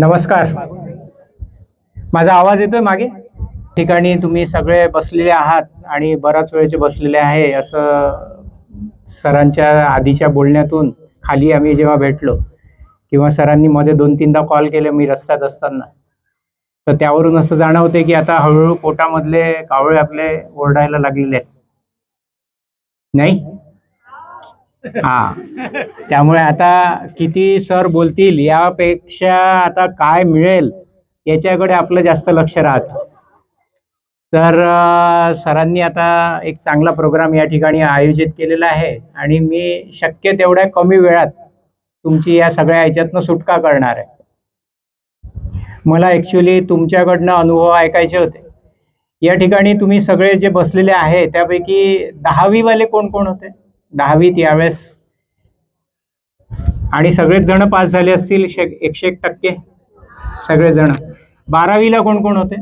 नमस्कार. माझा आवाज येतोय मागे? ठिकाणी तुम्ही सगळे बसलेले आहात आणि बराच वेळचे बसलेले आहे असं सरांच्या आधीच्या बोलण्यातून खाली आम्ही जेव्हा भेटलो किंवा सरांनी मध्ये दोन तीनदा कॉल केले मी रस्त्यात असताना. तर त्यावरून असं जाणवते की आता हळूहळू पोटामधले कावळे आपले ओरडायला लागलेले आहेत. नाही? हा. त्यामुळे आता किती सर बोलतील यापेक्षा आता काय मिळेल याच्याकडे आपलं जास्त लक्ष राहतं. तर सरांनी आता एक चांगला प्रोग्राम या ठिकाणी आयोजित केलेला आहे आणि मी शक्य तेवढ्या कमी वेळात तुमची या सगळ्या ह्याच्यातनं सुटका करणार आहे. मला ॲक्च्युली तुमच्याकडनं अनुभव ऐकायचे होते. या ठिकाणी तुम्ही सगळे जे बसलेले आहे त्यापैकी दहावीवाले कोण कोण होते? दहावीत यावेळेस. आणि सगळेच जण पास झाले असतील शे एकशे एक टक्के. सगळे जण. बारावीला कोण कोण होते?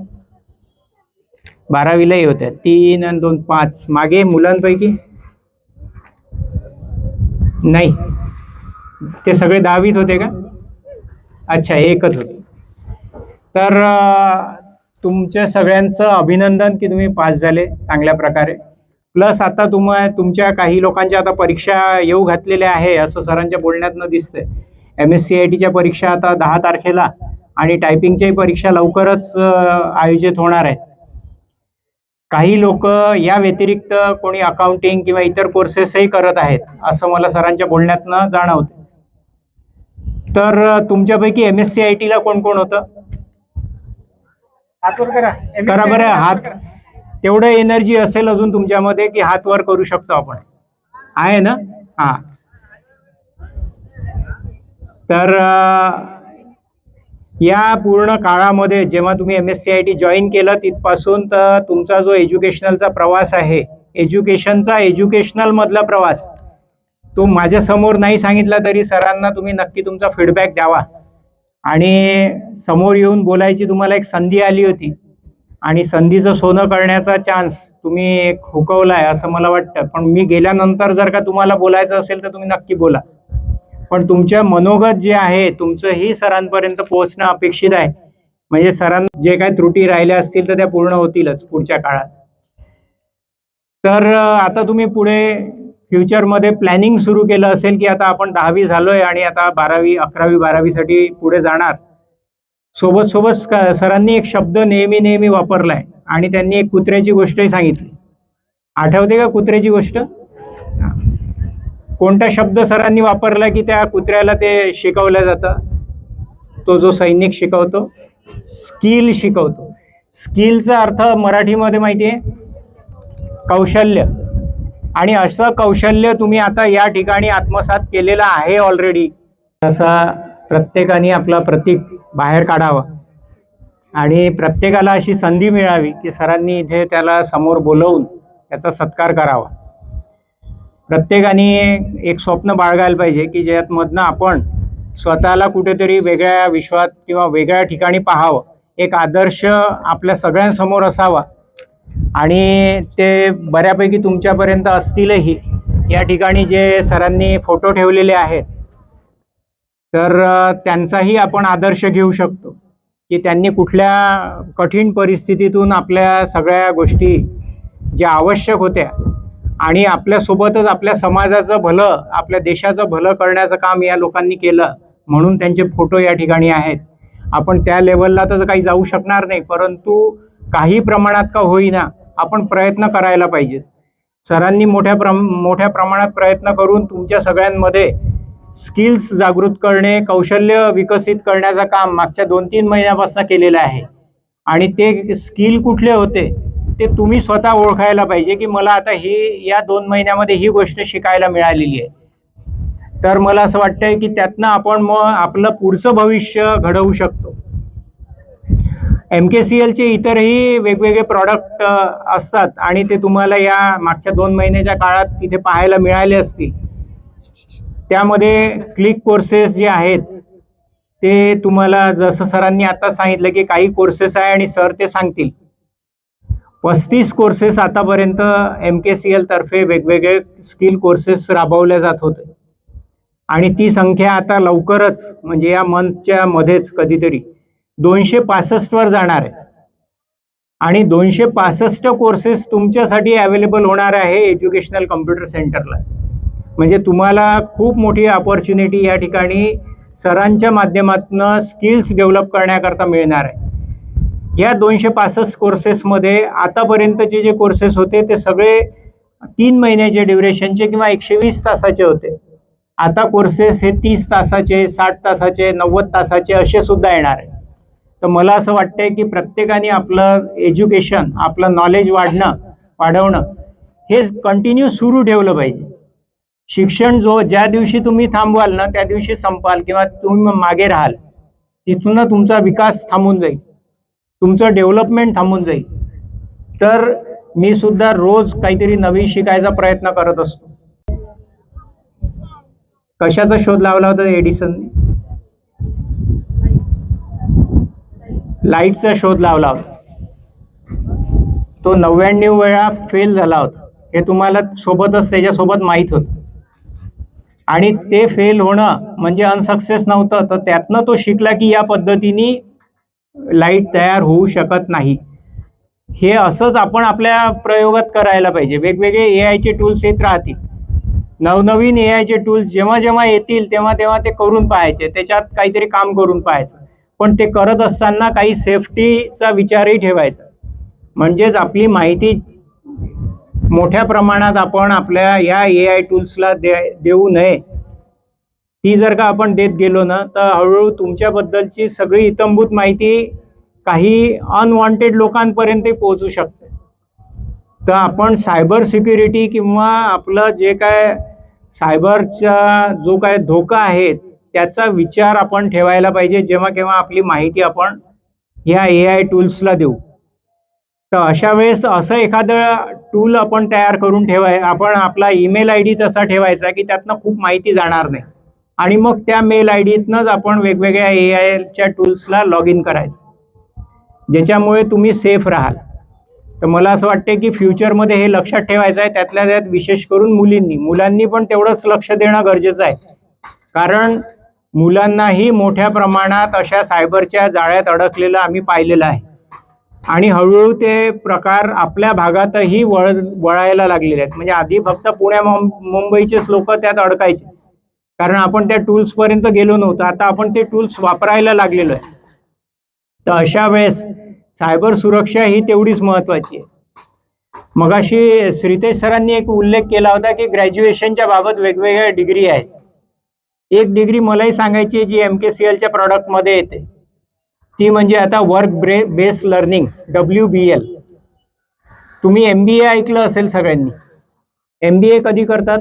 बारावीलाही होते. तीन आणि दोन पाच. मागे मुलांपैकी? नाही. ते सगळे दहावीत होते का? अच्छा एकच होते. तर तुमच्या सगळ्यांचं अभिनंदन की तुम्ही पास झाले चांगल्या प्रकारे. प्लस आता तुम तुमच्या काही लोकांच्या आता परीक्षा येऊ घातलेल्या आहे असं सरांच्या बोलण्यातनं दिसतंय. एम एस सी आय टीच्या परीक्षा आता दहा तारखेला आणि टायपिंगच्याही परीक्षा लवकरच आयोजित होणार आहेत. काही लोक या व्यतिरिक्त कोणी अकाउंटिंग किंवा इतर कोर्सेसही करत आहेत असं मला सरांच्या बोलण्यातनं जाणवतं तर तुमच्यापैकी एम एस सी आय टीला कोण कोण होतं? करा. बरं हात तेवढं एनर्जी असेल अजून तुमच्यामध्ये की हात वर करू शकतो आपण. आहे ना? हा. तर या पूर्ण काळामध्ये जेव्हा तुम्ही M S C I T join केलं तिथपासून तर तुमचा जो एज्युकेशनलचा प्रवास आहे एज्युकेशनचा एज्युकेशनलमधला प्रवास तो माझ्यासमोर नाही सांगितला तरी सरांना तुम्ही नक्की तुमचा फीडबॅक द्यावा. आणि समोर येऊन बोलायची तुम्हाला एक संधी आली होती. आणि संधीचं सोनं करण्याचा चान्स तुम्ही एक हुकवलाय असं मला वाटतं. पण मी गेल्यानंतर जर का तुम्हाला बोलायचं असेल तर तुम्ही नक्की बोला. पण तुमच्या मनोगत जे आहे तुमचंही सरांपर्यंत पोहोचणं अपेक्षित आहे. म्हणजे सरांना जे काही त्रुटी राहिल्या असतील तर त्या पूर्ण होतीलच पुढच्या काळात. तर आता तुम्ही पुढे फ्युचरमध्ये प्लॅनिंग सुरू केलं असेल की आता आपण दहावी झालोय आणि आता बारावी अकरावी बारावीसाठी पुढे जाणार. सोबत सोबत सरांनी एक शब्द नेहमी नेहमी वापरलाय. आणि त्यांनी एक कुत्र्याची गोष्टही सांगितली. आठवते का कुत्र्याची गोष्ट? कोणता शब्द सरांनी वापरला की त्या कुत्र्याला ते शिकवलं जातं? तो जो सैनिक शिकवतो स्किल शिकवतो. स्किलचा अर्थ मराठीमध्ये माहिती आहे कौशल्य. आणि असं कौशल्य तुम्ही आता या ठिकाणी आत्मसात केलेलं आहे ऑलरेडी तसा प्रत्येकाने आपला प्रतीक बाहेर काढावा. आणि प्रत्येकाला अशी संधी मिळावी की सरांनी इथे त्याला समोर बोलवून त्याचा सत्कार करावा. प्रत्येकाने एक स्वप्न बाळगायला पाहिजे की ज्यातमधनं आपण स्वतःला कुठेतरी वेगळ्या विश्वात किंवा वेगळ्या ठिकाणी पाहावं. एक आदर्श आपल्या सगळ्यांसमोर असावा. आणि ते बऱ्यापैकी तुमच्यापर्यंत असतीलही. या ठिकाणी जे सरांनी फोटो ठेवलेले आहेत तर त्यांचाही आपण आदर्श घेऊ शकतो की त्यांनी कुठल्या कठीण परिस्थितीतून आपल्या सगळ्या गोष्टी ज्या आवश्यक होत्या आणि आपल्यासोबतच आपल्या समाजाचं भलं आपल्या देशाचं भलं करण्याचं काम या लोकांनी केलं म्हणून त्यांचे फोटो या ठिकाणी आहेत. आपण त्या लेवलला तर काही जाऊ शकणार नाही परंतु काही प्रमाणात का होईना आपण प्रयत्न करायला पाहिजेत. सरांनी मोठ्या प्रम मोठ्या प्रमाणात प्रयत्न करून तुमच्या सगळ्यांमध्ये स्किल्स जागृत करणे कौशल्य विकसित करण्याचं काम मागच्या दोन तीन महिन्यापासून केलेलं आहे. आणि ते स्किल कुठले होते ते तुम्ही स्वतः ओळखायला पाहिजे की मला आता ही या दोन महिन्यामध्ये ही गोष्ट शिकायला मिळालेली आहे. तर मला असं वाटतंय की त्यातनं आपण मग आपलं पुढचं भविष्य घडवू शकतो. एम के सी एलचे इतरही वेगवेगळे प्रॉडक्ट असतात आणि ते तुम्हाला या मागच्या दोन महिन्याच्या काळात तिथे पाहायला मिळाले असतील. त्यामध्ये क्लिक कोर्सेस जे आहेत ते तुम्हाला जसं सरांनी आता सांगितलं की काही कोर्सेस आहे आणि सर ते सांगतील. पस्तीस कोर्सेस आतापर्यंत एम के सी एलतर्फे वेगवेगळे स्किल कोर्सेस राबवले जात होते. आणि ती संख्या आता लवकरच म्हणजे या मंथच्या मध्येच कधीतरी दोनशे पासष्टवर जाणार आहे. आणि दोनशे पासष्ट कोर्सेस तुमच्यासाठी अवेलेबल होणार आहे एज्युकेशनल कम्प्युटर सेंटरला म्हणजे तुम्हाला खूप मोठी अपॉर्च्युनिटी या ठिकाणी सरांच्या माध्यमातून स्किल्स डेव्हलप करण्याकरता मिळणार आहे. या दोनशे पासष्ट कोर्सेसमध्ये आतापर्यंतचे जे कोर्सेस होते ते सगळे तीन महिन्याचे ड्युरेशनचे किंवा एकशे वीस तासाचे होते. आता कोर्सेस हे तीस तासाचे साठ तासाचे नव्वद तासाचे असे सुद्धा येणार आहे. तर मला असं वाटतंय की प्रत्येकाने आपलं एज्युकेशन आपलं नॉलेज वाढणं वाढवणं हे कंटिन्यू सुरू ठेवलं पाहिजे. शिक्षण जो ज्या दिवशी तुम्ही थांबवाल ना त्या दिवशी संपाल किंवा तुम्ही मागे राहाल तिथून तुमचा विकास थांबून जाईल. तुमचं डेव्हलपमेंट थांबून जाईल. तर मी सुद्धा रोज काहीतरी नवीन शिकायचा प्रयत्न करत असतो. कशाचा शोध लावला होता एडिसनने लाईटचा शोध लावला होता. तो नव्याण्णव वेळा फेल झाला होता. हे तुम्हाला सोबतच त्याच्यासोबत माहीत होतं. आणि ते फेल होणं म्हणजे अनसक्सेस नव्हतं. तर त्यातनं तो शिकला की या पद्धतीने लाइट तयार होऊ शकत नाही. हे असंच आपण आपल्या प्रयोगात करायला पाहिजे. वेगवेगळे ए आयचे टूल्स येत राहतील. नवनवीन ए आयचे टूल्स जेव्हा जेव्हा येतील तेव्हा तेव्हा ते करून पाहायचे. त्याच्यात काहीतरी काम करून पाहायचं. पण ते करत असताना काही सेफ्टीचा विचारही ठेवायचा. म्हणजेच आपली माहिती मोठ्या प्रमाणात आपण आपल्या या ए आय टूल्सला दे देऊ नये. ती जर का आपण देत गेलो ना तर हळूहळू तुमच्याबद्दलची सगळी इतंभूत माहिती काही अनवॉन्टेड लोकांपर्यंत पोहोचू शकते. तर आपण सायबर सिक्युरिटी किंवा आपलं जे काय सायबरचा जो काय धोका आहे त्याचा विचार आपण ठेवायला पाहिजे जेव्हा केव्हा आपली माहिती आपण ह्या ए आय टूल्सला देऊ. तर अशा वेळेस असं एखादं टूल आपण तयार करून ठेवाय आपण आपला ईमेल आय डी तसा ठेवायचा की त्यातनं खूप माहिती जाणार नाही. आणि मग त्या मेल आय डीतनंच आपण वेगवेगळ्या ए आयच्या टूल्सला लॉग इन करायचं. ज्याच्यामुळे तुम्ही सेफ राहाल. तर मला असं वाटते की फ्युचरमध्ये हे लक्षात ठेवायचं आहे त्यातल्या त्यात विशेष करून मुलींनी. मुलांनी पण तेवढंच लक्ष देणं गरजेचं आहे. कारण मुलांनाही मोठ्या प्रमाणात अशा सायबरच्या जाळ्यात अडकलेलं आम्ही पाहिलेलं आहे. आणि हळूहळू ते प्रकार आपल्या भागातही वळ वळायला लागलेले आहेत. म्हणजे आधी फक्त पुण्या मुंबईचेच लोक त्यात अडकायचे. कारण आपण त्या टूल्सपर्यंत गेलो नव्हतो. आता आपण ते टूल्स वापरायला लागलेलो आहे. तर अशा वेळेस सायबर सुरक्षा ही तेवढीच महत्त्वाची आहे. मगाशी श्रीतेश सरांनी एक उल्लेख केला होता की ग्रॅज्युएशनच्या बाबत वेगवेगळ्या डिग्री आहेत. एक डिग्री मलाही सांगायची जी एम के सी एलच्या प्रॉडक्टमध्ये येते. ती म्हणजे आता वर्क ब्रे base learning W B L तुम्ही एम बी ए ऐकलं असेल सगळ्यांनी. एम बी ए कधी करतात?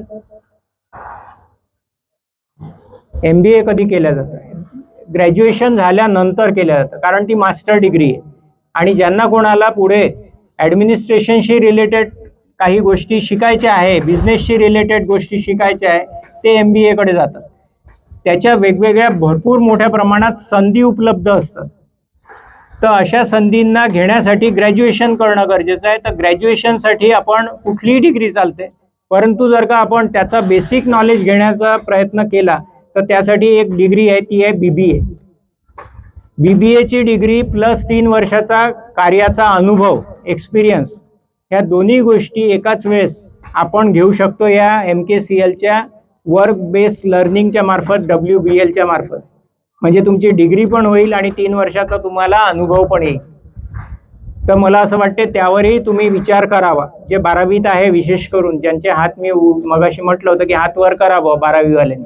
एम बी ए कधी केलं जातं ग्रॅज्युएशन झाल्यानंतर केलं जातं कारण ती मास्टर डिग्री आहे. आणि ज्यांना कोणाला पुढे ॲडमिनिस्ट्रेशनशी रिलेटेड काही गोष्टी शिकायच्या आहे बिझनेसशी रिलेटेड गोष्टी शिकायच्या आहे ते एम बी एकडे जातात. त्याच्या वेगवेगळ्या भरपूर मोठ्या प्रमाणात संधी उपलब्ध असतात. तर अशा संधींना घेण्यासाठी ग्रॅज्युएशन करणं गरजेचं आहे. तर ग्रॅज्युएशनसाठी आपण कुठलीही डिग्री चालते. परंतु जर का आपण त्याचा बेसिक नॉलेज घेण्याचा प्रयत्न केला तर त्यासाठी एक डिग्री आहे ती आहे B B A B B एची डिग्री प्लस तीन वर्षाचा कार्याचा अनुभव एक्सपिरियन्स ह्या दोन्ही गोष्टी एकाच वेळेस आपण घेऊ शकतो या एम के सी एलच्या वर्क बेस लर्निंगच्या मार्फत डब्ल्यू बी एलच्या मार्फत. म्हणजे तुमची डिग्री पण होईल आणि तीन वर्षाचा तुम्हाला अनुभव पण येईल. तर मला असं वाटते त्यावरही तुम्ही विचार करावा. जे बारावीत आहे विशेष करून ज्यांचे हात मी मगाशी म्हटलं होतं की हात वर करावं बारावीवाल्यांनी.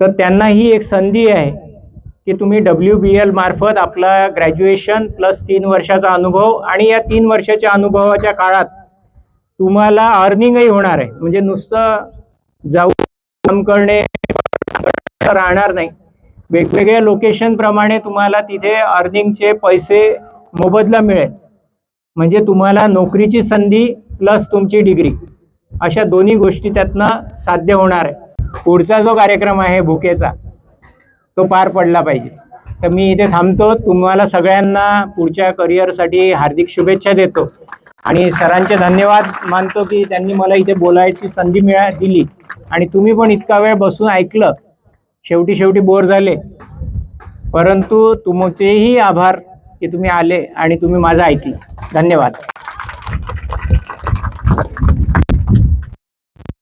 तर त्यांना ही एक संधी आहे की तुम्ही डब्ल्यू बी एल मार्फत आपला ग्रॅज्युएशन प्लस तीन वर्षाचा अनुभव आणि या तीन वर्षाच्या अनुभवाच्या काळात तुम्हाला अर्निंगही होणार आहे. म्हणजे नुसतं जाऊ काम करणे राहणार नाही. वेगवेगळ्या लोकेशनप्रमाणे तुम्हाला तिथे अर्निंगचे पैसे मोबदला मिळेल. म्हणजे तुम्हाला नोकरीची संधी प्लस तुमची डिग्री अशा दोन्ही गोष्टी त्यातनं साध्य होणार आहे. पुढचा जो कार्यक्रम आहे भुकेचा तो पार पडला पाहिजे. तर मी इथे थांबतो. तुम्हाला सगळ्यांना पुढच्या करिअरसाठी हार्दिक शुभेच्छा देतो. आणि सरांचे धन्यवाद. मानतो की त्यांनी मला इथे बोलायची संधी मिळा दिली. आणि तुम्ही पण इतका वेळ बसून ऐकलं शेवटी शेवटी बोर झाले. परंतु तुमचेही आभार की तुम्ही आले आणि तुम्ही माझं ऐकलं. धन्यवाद.